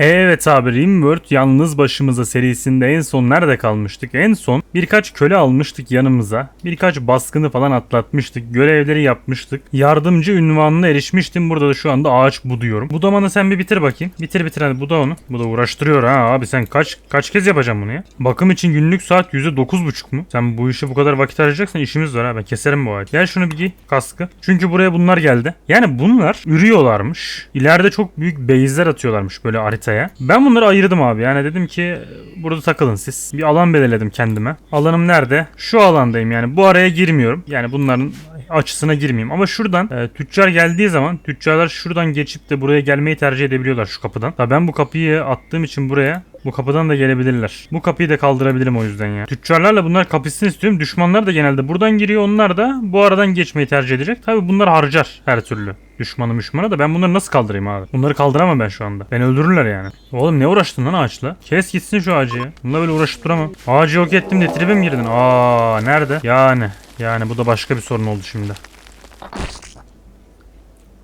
Evet abi Rimworld yalnız başımıza serisinde en son nerede kalmıştık? En son birkaç köle almıştık yanımıza. Birkaç baskını falan atlatmıştık. Görevleri yapmıştık. Yardımcı ünvanına erişmiştim. Burada da şu anda ağaç buduyorum. Budamanı sen bir bitir bakayım. Bitir bitir hadi buda onu. Bu da uğraştırıyor ha abi sen kaç kaç kez yapacaksın bunu ya? Bakım için günlük saat %9.5 mu? Sen bu işe bu kadar vakit harcayacaksan işimiz var ha ben keserim bu ağacı. Gel şunu bir giy kaskı. Çünkü buraya bunlar geldi. Yani bunlar ürüyorlarmış. İleride çok büyük base'ler atıyorlarmış böyle haritaya. Ben bunları ayırdım abi. Yani dedim ki burada takılın siz. Bir alan belirledim kendime. Alanım nerede? Şu alandayım yani. Bu araya girmiyorum. Yani bunların açısına girmeyeyim. Ama şuradan e, tüccar geldiği zaman tüccarlar şuradan geçip de buraya gelmeyi tercih edebiliyorlar şu kapıdan. Tabii ben bu kapıyı attığım için buraya bu kapıdan da gelebilirler. Bu kapıyı da kaldırabilirim o yüzden ya. Tüccarlarla bunlar kapısını istiyorum. Düşmanlar da genelde buradan giriyor. Onlar da bu aradan geçmeyi tercih edecek. Tabii bunlar harcar her türlü. Düşmanı müşmanı da ben bunları nasıl kaldırayım abi? Bunları kaldıramam ben şu anda. Beni öldürürler yani. Oğlum ne uğraştın lan ağaçla? Kes gitsin şu ağacı ya. Bununla böyle uğraşıp duramam. Ağacı yok ettim diye tribe mi girdin? Aa nerede? Yani. Yani bu da başka bir sorun oldu şimdi.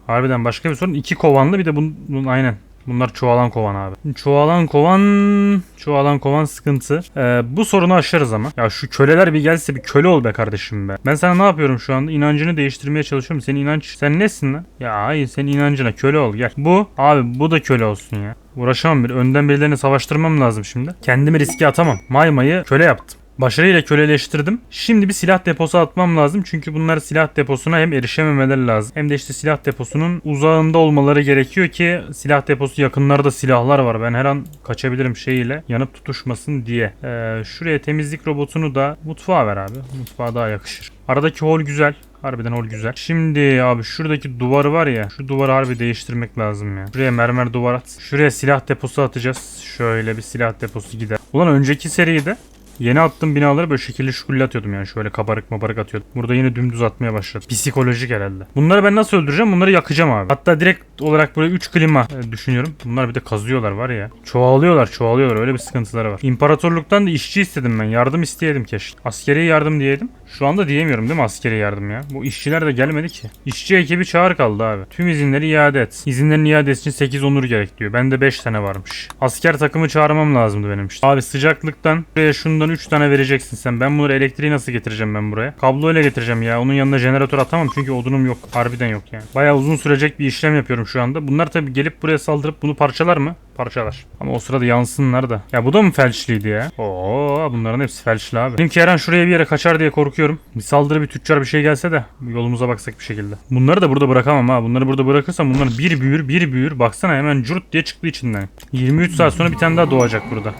Harbiden başka bir sorun. İki kovanlı bir de bunun, bunun aynen. Bunlar çoğalan kovan abi. Çoğalan kovan, çoğalan kovan sıkıntı. Ee, bu sorunu aşarız ama. Ya şu köleler bir gelse bir köle ol be kardeşim be. Ben sana ne yapıyorum şu anda? İnancını değiştirmeye çalışıyorum. Senin inanç, sen nesin lan? Ya hayır senin inancına köle ol gel. Bu, abi bu da köle olsun ya. Uğraşamam bir. Önden birilerini savaştırmam lazım şimdi. Kendimi riske atamam. Maymayı köle yaptım. Başarıyla köleleştirdim. Şimdi bir silah deposu atmam lazım. Çünkü bunlar silah deposuna hem erişememeleri lazım. Hem de işte silah deposunun uzağında olmaları gerekiyor ki silah deposu yakınlarda silahlar var. Ben her an kaçabilirim şeyiyle yanıp tutuşmasın diye. Ee, şuraya temizlik robotunu da mutfağa ver abi. Mutfağa daha yakışır. Aradaki hol güzel. Harbiden hol güzel. Şimdi abi şuradaki duvarı var ya. Şu duvarı harbi değiştirmek lazım ya. Şuraya mermer duvar at. Şuraya silah deposu atacağız. Şöyle bir silah deposu gider. Ulan önceki seride Yeni attığım binaları böyle şekilli şukulle atıyordum yani şöyle kabarık mabarık atıyordum. Burada yine dümdüz atmaya başladım. Psikolojik herhalde. Bunları ben nasıl öldüreceğim? Bunları yakacağım abi. Hatta direkt olarak böyle 3 klima e, düşünüyorum. Bunlar bir de kazıyorlar var ya. Çoğalıyorlar çoğalıyorlar öyle bir sıkıntıları var. İmparatorluktan da işçi istedim ben. Yardım isteyedim keşke. Askeri yardım diyedim. Şu anda diyemiyorum değil mi askeri yardım ya? Bu işçiler de gelmedi ki. İşçi ekibi çağır kaldı abi. Tüm izinleri iade et. İzinlerin iadesi için 8 onur gerek diyor. Bende 5 tane varmış. Asker takımı çağırmam lazımdı benim işte. Abi sıcaklıktan buraya şundan 3 tane vereceksin sen. Ben bunları elektriği nasıl getireceğim ben buraya? Kabloyla getireceğim ya. Onun yanına jeneratör atamam çünkü odunum yok. Harbiden yok yani. Bayağı uzun sürecek bir işlem yapıyorum şu anda. Bunlar tabi gelip buraya saldırıp bunu parçalar mı? Parçalar. Ama o sırada yansınlar da. Ya bu da mı felçliydi ya? Oo bunların hepsi felçli abi. Benimki her şuraya bir yere kaçar diye korkuyorum. Bir saldırı bir tüccar bir şey gelse de yolumuza baksak bir şekilde. Bunları da burada bırakamam ha. Bunları burada bırakırsam bunlar bir büyür bir büyür. Baksana hemen curt diye çıktı içinden. 23 saat sonra bir tane daha doğacak burada.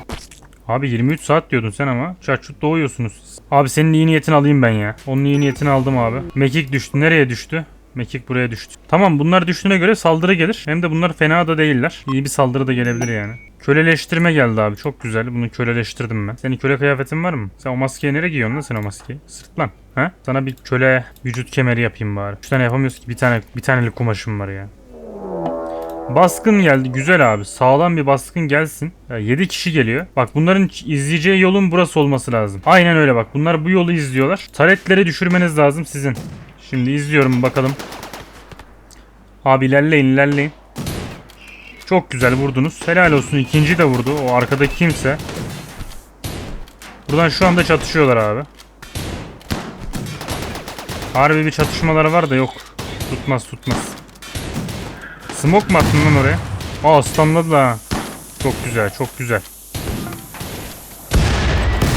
Abi 23 saat diyordun sen ama. Çarçut doğuyorsunuz siz. Abi senin iyi niyetini alayım ben ya. Onun iyi niyetini aldım abi. Mekik düştü. Nereye düştü? Mekik buraya düştü. Tamam bunlar düştüğüne göre saldırı gelir. Hem de bunlar fena da değiller. İyi bir saldırı da gelebilir yani. Köleleştirme geldi abi. Çok güzel. Bunu köleleştirdim ben. Senin köle kıyafetin var mı? Sen o maskeyi nereye giyiyorsun lan sen o maskeyi? Sırt lan. Ha? Sana bir köle vücut kemeri yapayım bari. Üç tane yapamıyoruz ki. Bir tane bir tanelik kumaşım var ya. Baskın geldi. Güzel abi. Sağlam bir baskın gelsin. 7 kişi geliyor. Bak bunların izleyeceği yolun burası olması lazım. Aynen öyle bak. Bunlar bu yolu izliyorlar. Taretleri düşürmeniz lazım sizin. Şimdi izliyorum bakalım. Abi ilerleyin ilerleyin. Çok güzel vurdunuz. Helal olsun. İkinci de vurdu. O arkadaki kimse. Buradan şu anda çatışıyorlar abi. Harbi bir çatışmaları var da yok. Tutmaz tutmaz. Smoke mu attın lan oraya? Aa aslanladı da. Çok güzel çok güzel.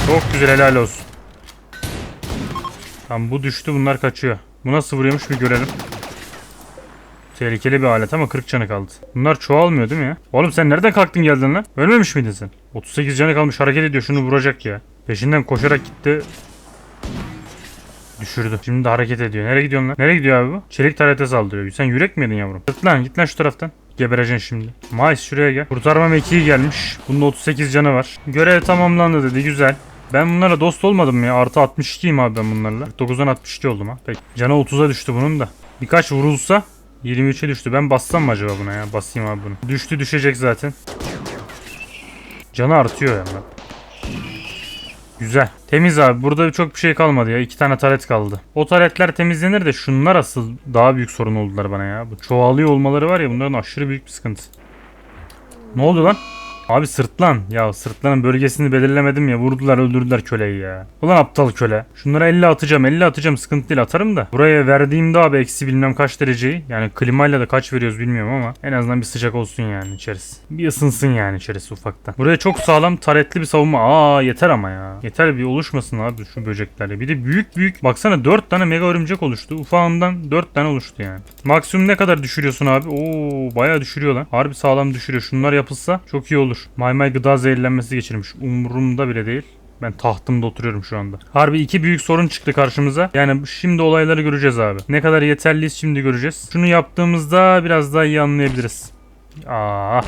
Çok güzel helal olsun. Tamam bu düştü bunlar kaçıyor. Bu nasıl vuruyormuş bir görelim. Tehlikeli bir alet ama 40 canı kaldı. Bunlar çoğalmıyor değil mi ya? Oğlum sen nereden kalktın geldin lan? Ölmemiş miydin sen? 38 canı kalmış hareket ediyor şunu vuracak ya. Peşinden koşarak gitti. Düşürdü. Şimdi de hareket ediyor. Nereye gidiyorsun lan? Nereye gidiyor abi bu? Çelik tarete saldırıyor. Sen yürek mi yedin yavrum? Git lan git lan şu taraftan. Gebereceksin şimdi. Mais şuraya gel. Kurtarma mekiği gelmiş. Bunun 38 canı var. Görev tamamlandı dedi. Güzel. Ben bunlara dost olmadım ya. Artı 62'yim abi ben bunlarla. 49'dan 62 oldum ha. Peki. Canı 30'a düştü bunun da. Birkaç vurulsa 23'e düştü. Ben bassam mı acaba buna ya? Basayım abi bunu. Düştü düşecek zaten. Canı artıyor yani. Güzel. Temiz abi. Burada çok bir şey kalmadı ya. İki tane taret kaldı. O taretler temizlenir de şunlar asıl daha büyük sorun oldular bana ya. Bu çoğalıyor olmaları var ya bunların aşırı büyük bir sıkıntı. Ne oldu lan? Abi sırtlan. Ya sırtlanın bölgesini belirlemedim ya. Vurdular öldürdüler köleyi ya. Ulan aptal köle. Şunlara 50 atacağım 50 atacağım sıkıntı değil atarım da. Buraya verdiğimde abi eksi bilmem kaç dereceyi. Yani klimayla da kaç veriyoruz bilmiyorum ama. En azından bir sıcak olsun yani içerisi. Bir ısınsın yani içerisi ufaktan. Buraya çok sağlam taretli bir savunma. Aa yeter ama ya. Yeter bir oluşmasın abi şu böceklerle. Bir de büyük büyük. Baksana 4 tane mega örümcek oluştu. Ufağından 4 tane oluştu yani. Maksimum ne kadar düşürüyorsun abi? Oo bayağı düşürüyor lan. Harbi sağlam düşürüyor. Şunlar yapılsa çok iyi olur. Maymay gıda zehirlenmesi geçirmiş. Umurumda bile değil. Ben tahtımda oturuyorum şu anda. Harbi iki büyük sorun çıktı karşımıza. Yani şimdi olayları göreceğiz abi. Ne kadar yeterliyiz şimdi göreceğiz. Şunu yaptığımızda biraz daha iyi anlayabiliriz. Aa,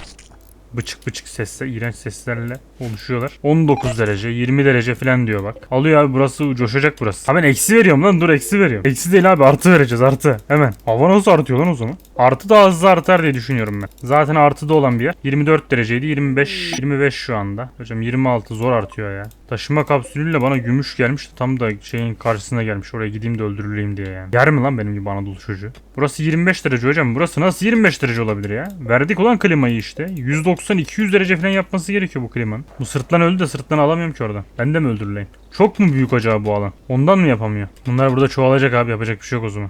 bıçık bıçık sesler, iğrenç seslerle oluşuyorlar. 19 derece, 20 derece falan diyor bak. Alıyor abi burası coşacak burası. Ha ben eksi veriyorum lan dur eksi veriyorum. Eksi değil abi artı vereceğiz artı. Hemen. Hava nasıl artıyor lan o zaman? Artı daha hızlı artar diye düşünüyorum ben. Zaten artıda olan bir yer. 24 dereceydi 25 25 şu anda. Hocam 26 zor artıyor ya. Taşıma kapsülüyle bana gümüş gelmiş tam da şeyin karşısına gelmiş. Oraya gideyim de öldürüleyim diye yani. Yer mi lan benim gibi Anadolu çocuğu? Burası 25 derece hocam. Burası nasıl 25 derece olabilir ya? Verdik ulan klimayı işte. 190-200 derece falan yapması gerekiyor bu klimanın. Bu sırtlan öldü de sırtlan alamıyorum ki oradan. Ben de mi öldürüleyim? Çok mu büyük acaba bu alan? Ondan mı yapamıyor? Bunlar burada çoğalacak abi yapacak bir şey yok o zaman.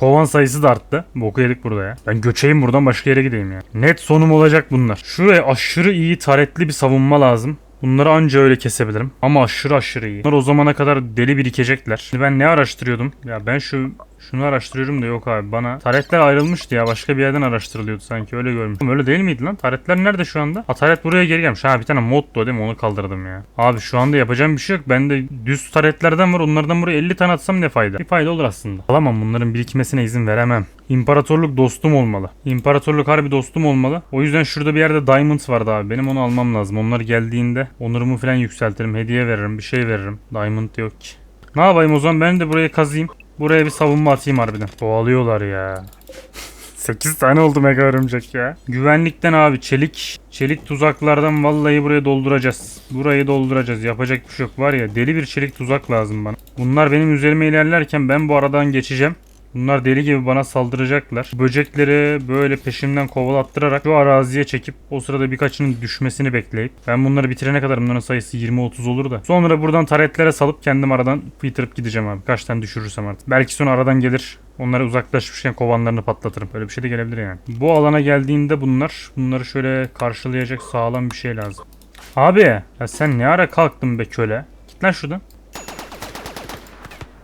Kovan sayısı da arttı. Boku yedik burada ya. Ben göçeyim buradan başka yere gideyim ya. Net sonum olacak bunlar. Şuraya aşırı iyi taretli bir savunma lazım. Bunları anca öyle kesebilirim. Ama aşırı aşırı iyi. Bunlar o zamana kadar deli birikecekler. Şimdi ben ne araştırıyordum? Ya ben şu şunu araştırıyorum da yok abi bana. Taretler ayrılmıştı ya. Başka bir yerden araştırılıyordu sanki. Öyle görmüştüm. Öyle değil miydi lan? Taretler nerede şu anda? Ha taret buraya geri gelmiş. Ha bir tane moddu değil mi? Onu kaldırdım ya. Abi şu anda yapacağım bir şey yok. Bende düz taretlerden var. Onlardan buraya 50 tane atsam ne fayda? Bir fayda olur aslında. Alamam bunların birikmesine izin veremem. İmparatorluk dostum olmalı. İmparatorluk harbi dostum olmalı. O yüzden şurada bir yerde diamond vardı abi. Benim onu almam lazım. Onlar geldiğinde onurumu falan yükseltirim. Hediye veririm. Bir şey veririm. Diamond yok ki. Ne yapayım o zaman ben de buraya kazıyım. Buraya bir savunma atayım harbiden. Kovalıyorlar ya. 8 tane oldu mega örümcek ya. Güvenlikten abi çelik. Çelik tuzaklardan vallahi buraya dolduracağız. Burayı dolduracağız. Yapacak bir şey yok. Var ya deli bir çelik tuzak lazım bana. Bunlar benim üzerime ilerlerken ben bu aradan geçeceğim. Bunlar deli gibi bana saldıracaklar. Böcekleri böyle peşimden kovalattırarak şu araziye çekip o sırada birkaçının düşmesini bekleyip ben bunları bitirene kadar bunların sayısı 20-30 olur da sonra buradan taretlere salıp kendim aradan bitirip gideceğim abi. Kaç tane düşürürsem artık. Belki sonra aradan gelir Onları uzaklaşmışken kovanlarını patlatırım. Böyle bir şey de gelebilir yani. Bu alana geldiğinde bunlar bunları şöyle karşılayacak sağlam bir şey lazım. Abi ya sen ne ara kalktın be köle? Git lan şuradan.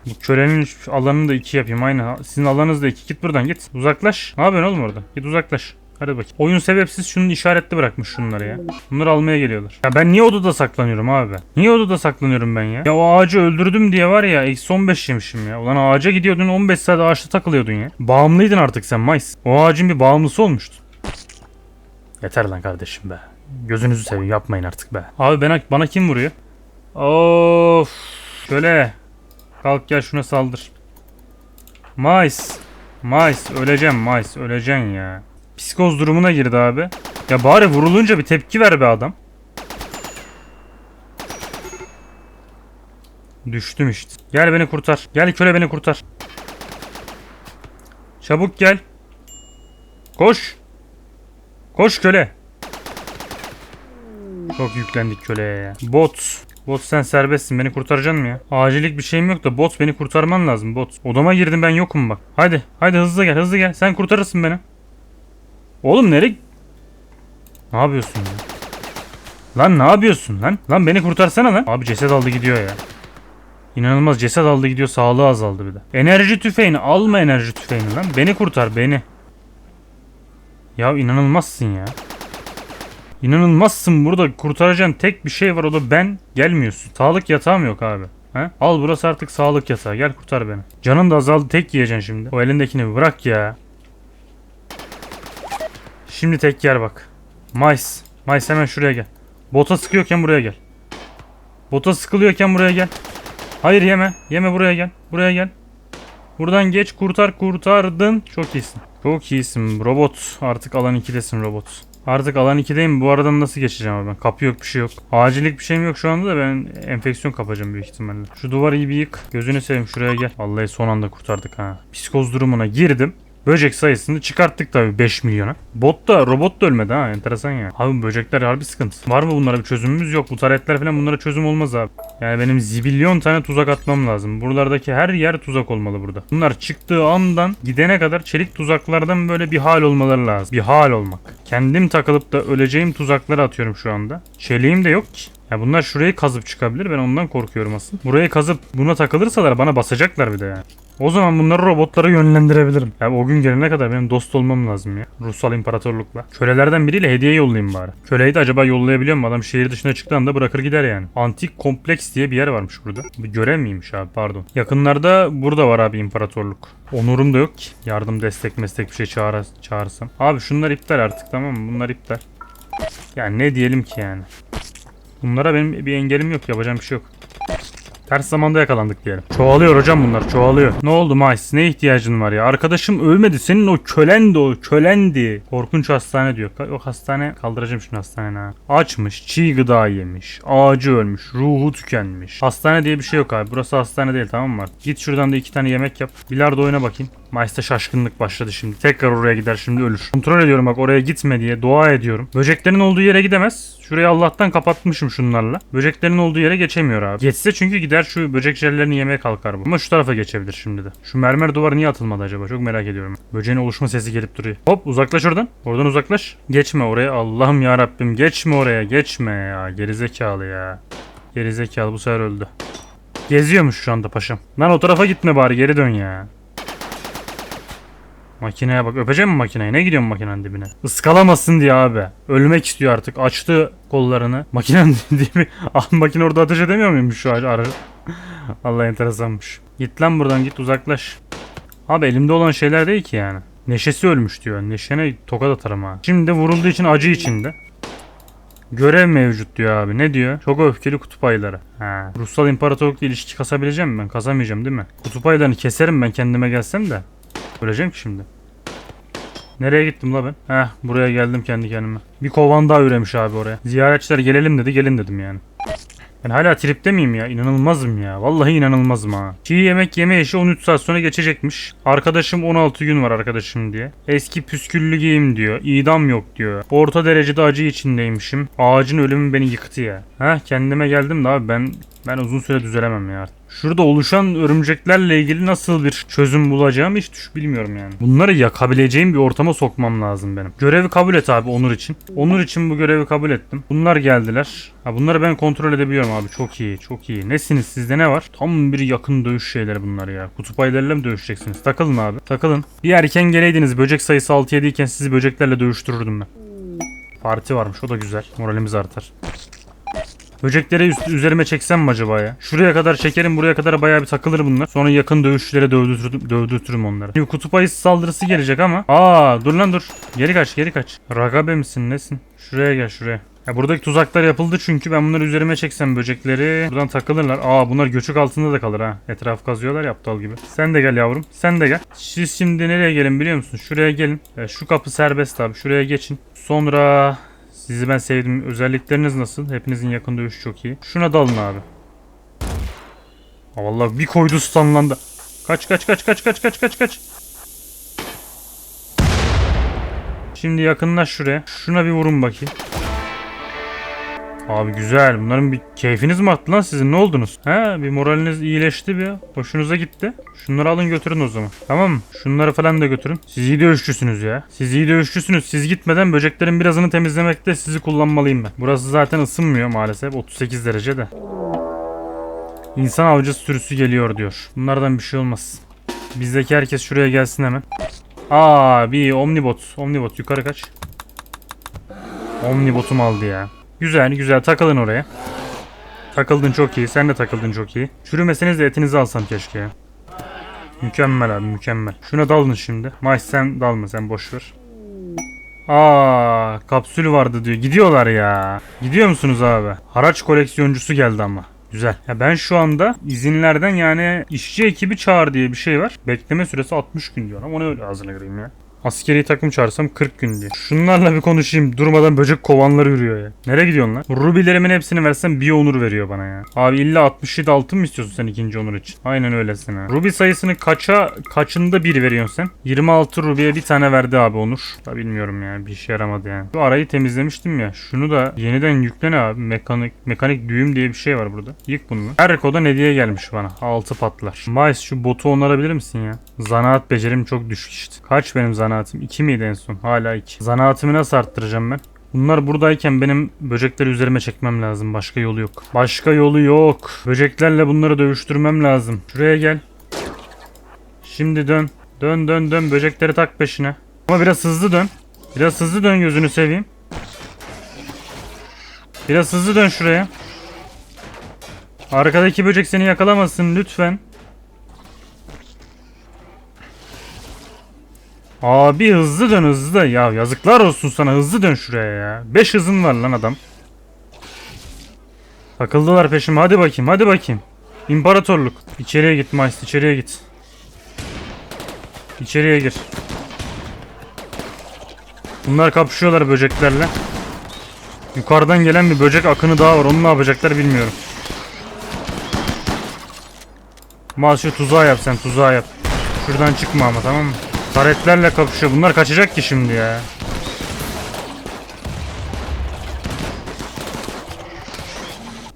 Bu kölenin alanını da iki yapayım aynı. Sizin alanınız da iki. Git buradan git. Uzaklaş. Ne yapıyorsun oğlum orada? Git uzaklaş. Hadi bakayım. Oyun sebepsiz şunun işaretli bırakmış şunları ya. Bunları almaya geliyorlar. Ya ben niye odada saklanıyorum abi? Niye odada saklanıyorum ben ya? Ya o ağacı öldürdüm diye var ya eksi 15 yemişim ya. Ulan ağaca gidiyordun 15 saat ağaçta takılıyordun ya. Bağımlıydın artık sen Mice. O ağacın bir bağımlısı olmuştun. Yeter lan kardeşim be. Gözünüzü seveyim yapmayın artık be. Abi ben, bana kim vuruyor? Of. Şöyle. Kalk gel şuna saldır. Mice. Mice öleceğim Mice öleceksin ya. Psikoz durumuna girdi abi. Ya bari vurulunca bir tepki ver be adam. Düştüm işte. Gel beni kurtar. Gel köle beni kurtar. Çabuk gel. Koş. Koş köle. Çok yüklendik köleye ya. Bot. Bot sen serbestsin beni kurtaracaksın mı ya? Acillik bir şeyim yok da bot beni kurtarman lazım bot. Odama girdim ben yokum bak. Haydi haydi hızlı gel hızlı gel sen kurtarırsın beni. Oğlum nereye? Ne yapıyorsun ya? Lan ne yapıyorsun lan? Lan beni kurtarsana lan. Abi ceset aldı gidiyor ya. İnanılmaz ceset aldı gidiyor sağlığı azaldı bir de. Enerji tüfeğini alma enerji tüfeğini lan. Beni kurtar beni. Ya inanılmazsın ya. İnanılmazsın burada kurtaracağın tek bir şey var o da ben gelmiyorsun. Sağlık yatağım yok abi. He? Al burası artık sağlık yatağı gel kurtar beni. Canın da azaldı tek yiyeceksin şimdi. O elindekini bırak ya. Şimdi tek yer bak. Mice. Mice hemen şuraya gel. Bota sıkıyorken buraya gel. Bota sıkılıyorken buraya gel. Hayır yeme. Yeme buraya gel. Buraya gel. Buradan geç kurtar kurtardın. Çok iyisin. Çok iyisin robot. Artık alan 2'desin robot. Artık alan 2'deyim. Bu aradan nasıl geçeceğim abi ben? Kapı yok bir şey yok. Acillik bir şeyim yok şu anda da ben enfeksiyon kapacağım büyük ihtimalle. Şu duvarı iyi bir yık. Gözünü seveyim şuraya gel. Vallahi son anda kurtardık ha. Psikoz durumuna girdim. Böcek sayısını çıkarttık tabii 5 milyona. Bot da robot da ölmedi ha enteresan ya. Abi böcekler harbi sıkıntı. Var mı bunlara bir çözümümüz yok. Bu taretler falan bunlara çözüm olmaz abi. Yani benim zibilyon tane tuzak atmam lazım. Buralardaki her yer tuzak olmalı burada. Bunlar çıktığı andan gidene kadar çelik tuzaklardan böyle bir hal olmaları lazım. Bir hal olmak. Kendim takılıp da öleceğim tuzakları atıyorum şu anda. Çeliğim de yok ki. Ya bunlar şurayı kazıp çıkabilir. Ben ondan korkuyorum aslında. Burayı kazıp buna takılırsalar bana basacaklar bir de yani. O zaman bunları robotlara yönlendirebilirim. Ya o gün gelene kadar benim dost olmam lazım ya. Ruhsal imparatorlukla. Kölelerden biriyle hediye yollayayım bari. Köleyi de acaba yollayabiliyor mu? Adam şehir dışına çıktığı anda bırakır gider yani. Antik kompleks diye bir yer varmış burada. Görev miymiş abi pardon. Yakınlarda burada var abi imparatorluk. Onurum da yok ki. Yardım destek meslek bir şey çağır çağırsam. Abi şunlar iptal artık tamam mı? Bunlar iptal. Yani ne diyelim ki yani. Bunlara benim bir engelim yok. Yapacağım bir şey yok. Ters zamanda yakalandık diyelim. Çoğalıyor hocam bunlar çoğalıyor. Ne oldu Mice? Ne ihtiyacın var ya? Arkadaşım ölmedi. Senin o kölendi o. Kölendi. Korkunç hastane diyor. Yok hastane kaldıracağım şimdi hastane ha. Açmış. Çiğ gıda yemiş. Ağacı ölmüş. Ruhu tükenmiş. Hastane diye bir şey yok abi. Burası hastane değil tamam mı? Git şuradan da iki tane yemek yap. Bilardo oyna bakayım. Mice'da şaşkınlık başladı şimdi. Tekrar oraya gider şimdi ölür. Kontrol ediyorum bak oraya gitme diye dua ediyorum. Böceklerin olduğu yere gidemez. Şurayı Allah'tan kapatmışım şunlarla. Böceklerin olduğu yere geçemiyor abi. Geçse çünkü gider şu böcek jellerini yemeye kalkar bu. Ama şu tarafa geçebilir şimdi de. Şu mermer duvar niye atılmadı acaba? Çok merak ediyorum. Böceğin oluşma sesi gelip duruyor. Hop uzaklaş oradan. Oradan uzaklaş. Geçme oraya. Allah'ım ya Rabbim geçme oraya. Geçme ya. Gerizekalı ya. Gerizekalı bu sefer öldü. Geziyormuş şu anda paşam. Lan o tarafa gitme bari geri dön ya. Makineye bak. Öpeceğim mi makineyi? Ne gidiyorsun makinenin dibine? Iskalamasın diye abi. Ölmek istiyor artık. Açtı kollarını. Makinenin dibi. Ah makine orada ateş edemiyor muymuş şu arı? Allah enteresanmış. Git lan buradan git uzaklaş. Abi elimde olan şeyler değil ki yani. Neşesi ölmüş diyor. Neşene tokat atarım ha. Şimdi vurulduğu için acı içinde. Görev mevcut diyor abi. Ne diyor? Çok öfkeli kutup ayıları. Ha. Ruhsal imparatorlukla ilişki kasabileceğim mi ben? Kasamayacağım değil mi? Kutup ayılarını keserim ben kendime gelsem de. Öleceğim ki şimdi. Nereye gittim la ben? Heh buraya geldim kendi kendime. Bir kovan daha üremiş abi oraya. Ziyaretçiler gelelim dedi gelin dedim yani. Ben hala tripte miyim ya? İnanılmazım ya. Vallahi inanılmazım ha. Çiğ yemek yeme işi 13 saat sonra geçecekmiş. Arkadaşım 16 gün var arkadaşım diye. Eski püsküllü giyim diyor. İdam yok diyor. Orta derecede acı içindeymişim. Ağacın ölümü beni yıktı ya. Heh kendime geldim de abi ben ben uzun süre düzelemem ya. Şurada oluşan örümceklerle ilgili nasıl bir çözüm bulacağım hiç düş bilmiyorum yani. Bunları yakabileceğim bir ortama sokmam lazım benim. Görevi kabul et abi Onur için. Onur için bu görevi kabul ettim. Bunlar geldiler. Ha bunları ben kontrol edebiliyorum abi. Çok iyi, çok iyi. Nesiniz sizde ne var? Tam bir yakın dövüş şeyleri bunlar ya. Kutup ayılarıyla mı dövüşeceksiniz? Takılın abi. Takılın. Bir erken geleydiniz böcek sayısı 6-7 iken sizi böceklerle dövüştürürdüm ben. Parti varmış o da güzel. Moralimiz artar. Böcekleri üst, üzerime çeksem mi acaba ya? Şuraya kadar çekerim buraya kadar bayağı bir takılır bunlar. Sonra yakın dövüşçülere dövdürtürüm, dövdürtürüm onları. Şimdi kutup ayısı saldırısı gelecek ama. Aa dur lan dur. Geri kaç geri kaç. Ragabe misin nesin? Şuraya gel şuraya. Ya buradaki tuzaklar yapıldı çünkü ben bunları üzerime çeksem böcekleri buradan takılırlar. Aa bunlar göçük altında da kalır ha. Etraf kazıyorlar ya aptal gibi. Sen de gel yavrum. Sen de gel. Siz şimdi nereye gelin biliyor musun? Şuraya gelin. E, şu kapı serbest abi. Şuraya geçin. Sonra sizi ben sevdim. Özellikleriniz nasıl? Hepinizin yakın dövüşü çok iyi. Şuna dalın abi. Aa, bir koydu stunlandı. Kaç kaç kaç kaç kaç kaç kaç kaç. Şimdi yakınlaş şuraya. Şuna bir vurun bakayım. Abi güzel. Bunların bir keyfiniz mi arttı lan sizin? Ne oldunuz? He bir moraliniz iyileşti bir. Hoşunuza gitti. Şunları alın götürün o zaman. Tamam mı? Şunları falan da götürün. Siz iyi dövüşçüsünüz ya. Siz iyi dövüşçüsünüz. Siz gitmeden böceklerin birazını temizlemekte sizi kullanmalıyım ben. Burası zaten ısınmıyor maalesef. 38 derece de. İnsan avcısı sürüsü geliyor diyor. Bunlardan bir şey olmaz. Bizdeki herkes şuraya gelsin hemen. Aa bir Omnibot. Omnibot yukarı kaç. Omnibot'um aldı ya. Güzel güzel takılın oraya. Takıldın çok iyi. Sen de takıldın çok iyi. Çürümeseniz de etinizi alsam keşke ya. Mükemmel abi mükemmel. Şuna dalın şimdi. Maç sen dalma sen boş ver. Aa kapsül vardı diyor. Gidiyorlar ya. Gidiyor musunuz abi? Haraç koleksiyoncusu geldi ama. Güzel. Ya ben şu anda izinlerden yani işçi ekibi çağır diye bir şey var. Bekleme süresi 60 gün diyor ama ne öyle ağzına gireyim ya. Askeri takım çağırsam 40 gün diyor. Şunlarla bir konuşayım. Durmadan böcek kovanları yürüyor ya. Nereye gidiyorsun lan? Rubilerimin hepsini versem bir onur veriyor bana ya. Abi illa 67 altın mı istiyorsun sen ikinci onur için? Aynen öylesin ha. Ruby sayısını kaça kaçında bir veriyorsun sen? 26 Ruby'ye bir tane verdi abi onur. Da bilmiyorum ya bir işe yaramadı yani. Şu arayı temizlemiştim ya. Şunu da yeniden yüklene abi. Mekanik mekanik düğüm diye bir şey var burada. Yık bunu. Her kodan hediye gelmiş bana. 6 patlar. Mice şu botu onarabilir misin ya? Zanaat becerim çok düşük işte. Kaç benim zanaatım? 2 miydi en son? Hala 2. Zanaatımı nasıl arttıracağım ben? Bunlar buradayken benim böcekleri üzerime çekmem lazım. Başka yolu yok. Başka yolu yok. Böceklerle bunları dövüştürmem lazım. Şuraya gel. Şimdi dön. Dön dön dön. Böcekleri tak peşine. Ama biraz hızlı dön. Biraz hızlı dön gözünü seveyim. Biraz hızlı dön şuraya. Arkadaki böcek seni yakalamasın lütfen. Abi hızlı dön hızlı. Ya yazıklar olsun sana hızlı dön şuraya ya. 5 hızın var lan adam. Takıldılar peşime hadi bakayım hadi bakayım. İmparatorluk. İçeriye git Mice içeriye git. İçeriye gir. Bunlar kapışıyorlar böceklerle. Yukarıdan gelen bir böcek akını daha var. Onu ne yapacaklar bilmiyorum. Mal şu tuzağı yap sen tuzağı yap. Şuradan çıkma ama tamam mı? Taretlerle kapışıyor. Bunlar kaçacak ki şimdi ya.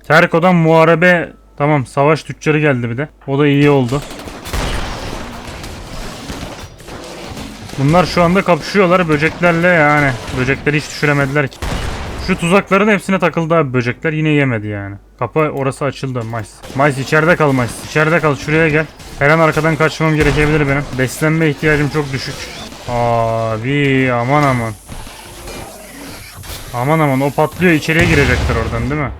Terko'dan muharebe Tamam savaş tüccarı geldi bir de. O da iyi oldu. Bunlar şu anda kapışıyorlar böceklerle yani. Böcekleri hiç düşüremediler ki. Şu tuzakların hepsine takıldı abi böcekler yine yemedi yani. Kapı orası açıldı Mice. Mice içeride kal Mice. İçeride kal şuraya gel. Her an arkadan kaçmam gerekebilir benim. Beslenme ihtiyacım çok düşük. Abi aman aman. Aman aman o patlıyor içeriye girecekler oradan değil mi?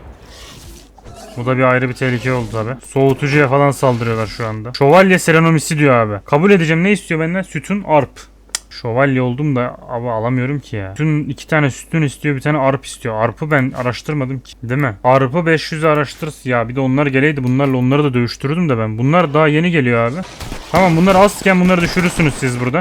Bu da bir ayrı bir tehlike oldu tabi. Soğutucuya falan saldırıyorlar şu anda. Şövalye seranomisi diyor abi. Kabul edeceğim ne istiyor benden? Sütun arp. Şövalye oldum da abi alamıyorum ki ya. Sütun iki tane sütun istiyor bir tane arp istiyor. Arp'ı ben araştırmadım ki. Değil mi? Arp'ı 500'e araştır. Ya bir de onlar geleydi bunlarla onları da dövüştürürdüm de ben. Bunlar daha yeni geliyor abi. Tamam bunlar azken bunları düşürürsünüz siz burada.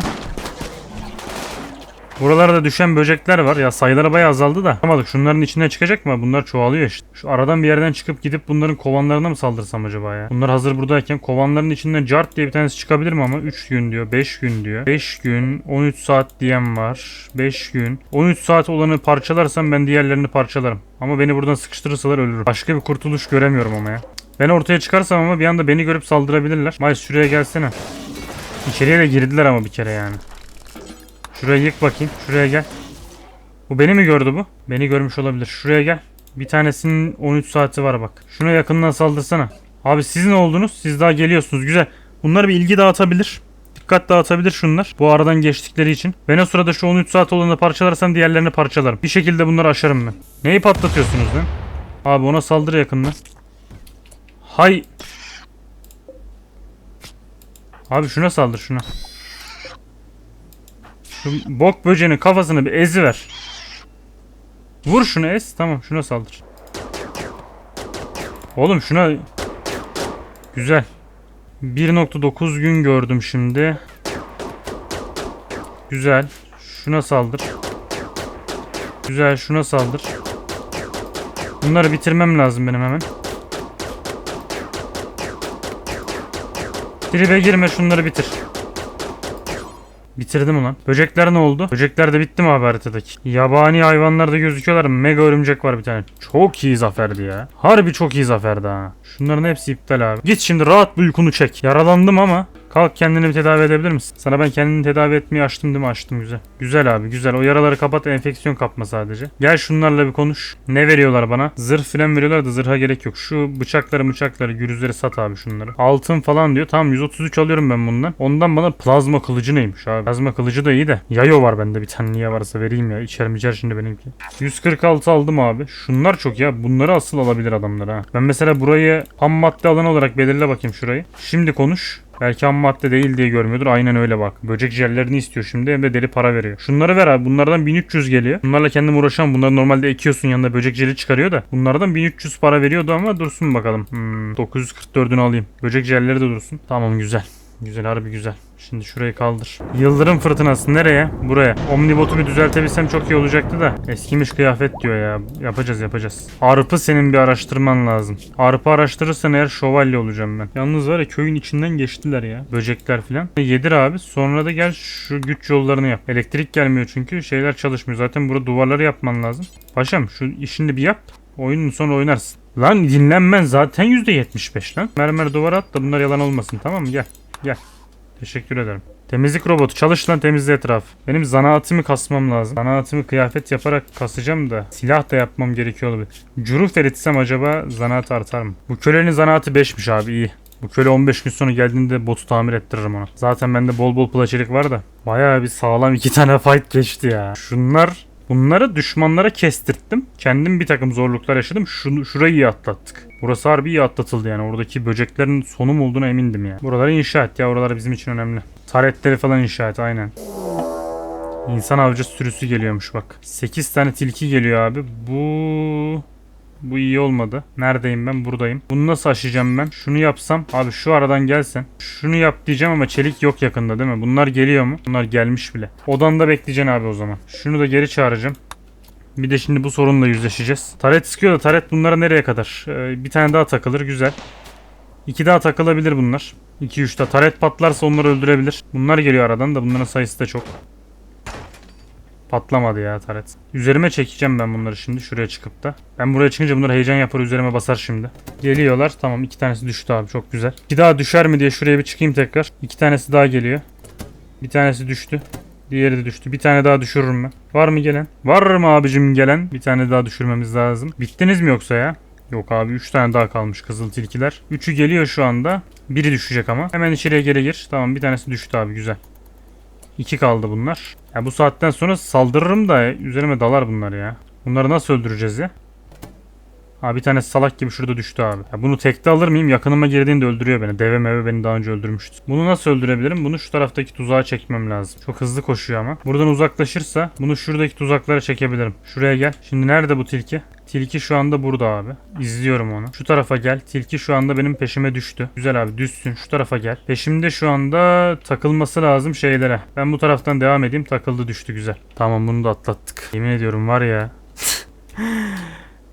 Buralarda düşen böcekler var. Ya sayıları bayağı azaldı da. Yapamadık. Şunların içine çıkacak mı? Bunlar çoğalıyor işte. Şu aradan bir yerden çıkıp gidip bunların kovanlarına mı saldırsam acaba ya? Bunlar hazır buradayken kovanların içinden cart diye bir tanesi çıkabilir mi ama? 3 gün diyor. 5 gün diyor. 5 gün. 13 saat diyen var. 5 gün. 13 saat olanı parçalarsam ben diğerlerini parçalarım. Ama beni buradan sıkıştırırsalar ölürüm. Başka bir kurtuluş göremiyorum ama ya. Ben ortaya çıkarsam ama bir anda beni görüp saldırabilirler. Miles şuraya gelsene. İçeriye de girdiler ama bir kere yani. Şuraya yık bakayım. Şuraya gel. Bu beni mi gördü bu? Beni görmüş olabilir. Şuraya gel. Bir tanesinin 13 saati var bak. Şuna yakından saldırsana. Abi siz ne oldunuz? Siz daha geliyorsunuz. Güzel. Bunlar bir ilgi dağıtabilir. Dikkat dağıtabilir şunlar. Bu aradan geçtikleri için. Ben o sırada şu 13 saat olanı parçalarsam diğerlerini parçalarım. Bir şekilde bunları aşarım ben. Neyi patlatıyorsunuz lan? Abi ona saldır yakından. Hay. Abi şuna saldır şuna. Şu bok böceğinin kafasını bir eziver. Vur şunu ez. Tamam şuna saldır. Oğlum şuna... Güzel. 1.9 gün gördüm şimdi. Güzel. Şuna saldır. Güzel şuna saldır. Bunları bitirmem lazım benim hemen. Tribe girme şunları bitir. Bitirdim ulan. Böcekler ne oldu? Böcekler de bitti mi abi haritadaki? Yabani hayvanlar da gözüküyorlar. Mega örümcek var bir tane. Çok iyi zaferdi ya. Harbi çok iyi zaferdi ha. Şunların hepsi iptal abi. Git şimdi rahat bir uykunu çek. Yaralandım ama Kalk kendini bir tedavi edebilir misin? Sana ben kendini tedavi etmeyi açtım değil mi? Açtım güzel. Güzel abi güzel. O yaraları kapat enfeksiyon kapma sadece. Gel şunlarla bir konuş. Ne veriyorlar bana? Zırh falan veriyorlar da zırha gerek yok. Şu bıçakları bıçakları gürüzleri sat abi şunları. Altın falan diyor. Tamam 133 alıyorum ben bundan. Ondan bana plazma kılıcı neymiş abi? Plazma kılıcı da iyi de. Yayo var bende bir tane niye varsa vereyim ya. İçer miçer şimdi benimki. 146 aldım abi. Şunlar çok ya. Bunları asıl alabilir adamlar ha. Ben mesela burayı ham madde alan olarak belirle bakayım şurayı. Şimdi konuş. Belki ham madde değil diye görmüyordur. Aynen öyle bak. Böcek jellerini istiyor şimdi hem de deli para veriyor. Şunları ver abi. Bunlardan 1300 geliyor. Bunlarla kendim uğraşamam. Bunları normalde ekiyorsun yanında böcek jeli çıkarıyor da. Bunlardan 1300 para veriyordu ama dursun bakalım. Hmm, 944'ünü alayım. Böcek jelleri de dursun. Tamam güzel. Güzel harbi güzel. Şimdi şurayı kaldır. Yıldırım fırtınası nereye? Buraya. Omnibot'u bir düzeltebilsem çok iyi olacaktı da. Eskimiş kıyafet diyor ya. Yapacağız yapacağız. Arp'ı senin bir araştırman lazım. Arp'ı araştırırsan eğer şövalye olacağım ben. Yalnız var ya köyün içinden geçtiler ya. Böcekler filan. Yedir abi. Sonra da gel şu güç yollarını yap. Elektrik gelmiyor çünkü. Şeyler çalışmıyor. Zaten burada duvarları yapman lazım. Paşam şu işini bir yap. Oyunun sonra oynarsın. Lan dinlenmen zaten %75 lan. Mermer duvara at da bunlar yalan olmasın tamam mı? Gel. Gel. Teşekkür ederim. Temizlik robotu çalış lan temizle etraf. Benim zanaatımı kasmam lazım. Zanaatımı kıyafet yaparak kasacağım da silah da yapmam gerekiyor olabilir. Cüruf eritsem acaba zanaat artar mı? Bu kölenin zanaatı 5'miş abi iyi. Bu köle 15 gün sonra geldiğinde botu tamir ettiririm ona. Zaten bende bol bol plaçelik var da. Bayağı bir sağlam iki tane fight geçti ya. Şunlar Bunları düşmanlara kestirttim. Kendim bir takım zorluklar yaşadım. Şunu, şurayı iyi atlattık. Burası harbi iyi atlatıldı yani. Oradaki böceklerin sonum olduğuna emindim ya. Buraları inşa et ya. Oralar bizim için önemli. Taretleri falan inşa et aynen. İnsan avcı sürüsü geliyormuş bak. 8 tane tilki geliyor abi. Bu... Bu iyi olmadı. Neredeyim ben? Buradayım. Bunu nasıl aşacağım ben? Şunu yapsam. Abi şu aradan gelsen. Şunu yap diyeceğim ama çelik yok yakında değil mi? Bunlar geliyor mu? Bunlar gelmiş bile. Odanda bekleyeceksin abi o zaman. Şunu da geri çağıracağım. Bir de şimdi bu sorunla yüzleşeceğiz. Taret sıkıyor da taret bunlara nereye kadar? Ee, bir tane daha takılır güzel. İki daha takılabilir bunlar. 2-3 daha. Taret patlarsa onları öldürebilir. Bunlar geliyor aradan da bunların sayısı da çok. Patlamadı ya taret. Üzerime çekeceğim ben bunları şimdi şuraya çıkıp da. Ben buraya çıkınca bunlar heyecan yapar üzerime basar şimdi. Geliyorlar. Tamam iki tanesi düştü abi çok güzel. Bir daha düşer mi diye şuraya bir çıkayım tekrar. İki tanesi daha geliyor. Bir tanesi düştü. Diğeri de düştü. Bir tane daha düşürürüm ben. Var mı gelen? Var mı abicim gelen? Bir tane daha düşürmemiz lazım. Bittiniz mi yoksa ya? Yok abi 3 tane daha kalmış kızıl tilkiler. 3'ü geliyor şu anda. Biri düşecek ama. Hemen içeriye geri gir. Tamam bir tanesi düştü abi güzel. 2 kaldı bunlar. Ya bu saatten sonra saldırırım da üzerime dalar bunlar ya. Bunları nasıl öldüreceğiz ya? Ha bir tane salak gibi şurada düştü abi. Ya bunu tekte alır mıyım? Yakınıma girdiğinde öldürüyor beni. Deve meve beni daha önce öldürmüştü. Bunu nasıl öldürebilirim? Bunu şu taraftaki tuzağa çekmem lazım. Çok hızlı koşuyor ama. Buradan uzaklaşırsa bunu şuradaki tuzaklara çekebilirim. Şuraya gel. Şimdi nerede bu tilki? Tilki şu anda burada abi. İzliyorum onu. Şu tarafa gel. Tilki şu anda benim peşime düştü. Güzel abi düşsün. Şu tarafa gel. Peşimde şu anda takılması lazım şeylere. Ben bu taraftan devam edeyim. Takıldı düştü güzel. Tamam bunu da atlattık. Yemin ediyorum var ya.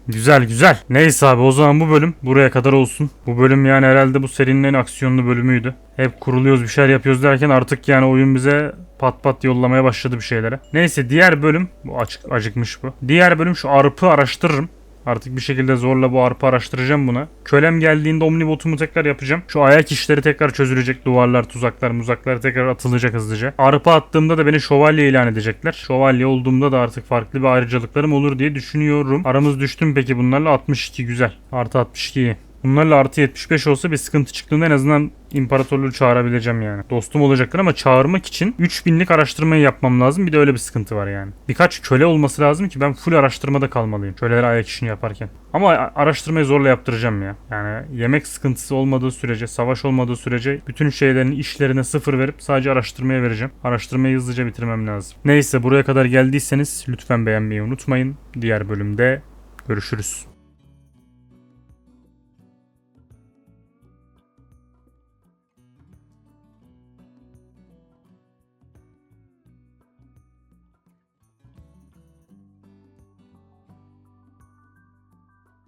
Güzel güzel. Neyse abi o zaman bu bölüm buraya kadar olsun. Bu bölüm yani herhalde bu serinin en aksiyonlu bölümüydü. Hep kuruluyoruz bir şeyler yapıyoruz derken artık yani oyun bize pat pat yollamaya başladı bir şeylere. Neyse diğer bölüm bu açık acıkmış bu. Diğer bölüm şu arpı araştırırım. Artık bir şekilde zorla bu arpı araştıracağım buna. Kölem geldiğinde omnibotumu tekrar yapacağım. Şu ayak işleri tekrar çözülecek. Duvarlar, tuzaklar, muzaklar tekrar atılacak hızlıca. Arpı attığımda da beni şövalye ilan edecekler. Şövalye olduğumda da artık farklı bir ayrıcalıklarım olur diye düşünüyorum. Aramız düştüm peki bunlarla 62 güzel. Artı 62 iyi. Bunlarla artı 75 olsa bir sıkıntı çıktığında en azından imparatorluğu çağırabileceğim yani. Dostum olacaklar ama çağırmak için 3000'lik araştırmayı yapmam lazım. Bir de öyle bir sıkıntı var yani. Birkaç köle olması lazım ki ben full araştırmada kalmalıyım. Köleler ayak işini yaparken. Ama araştırmayı zorla yaptıracağım ya. Yani yemek sıkıntısı olmadığı sürece, savaş olmadığı sürece bütün şeylerin işlerine sıfır verip sadece araştırmaya vereceğim. Araştırmayı hızlıca bitirmem lazım. Neyse buraya kadar geldiyseniz lütfen beğenmeyi unutmayın. Diğer bölümde görüşürüz.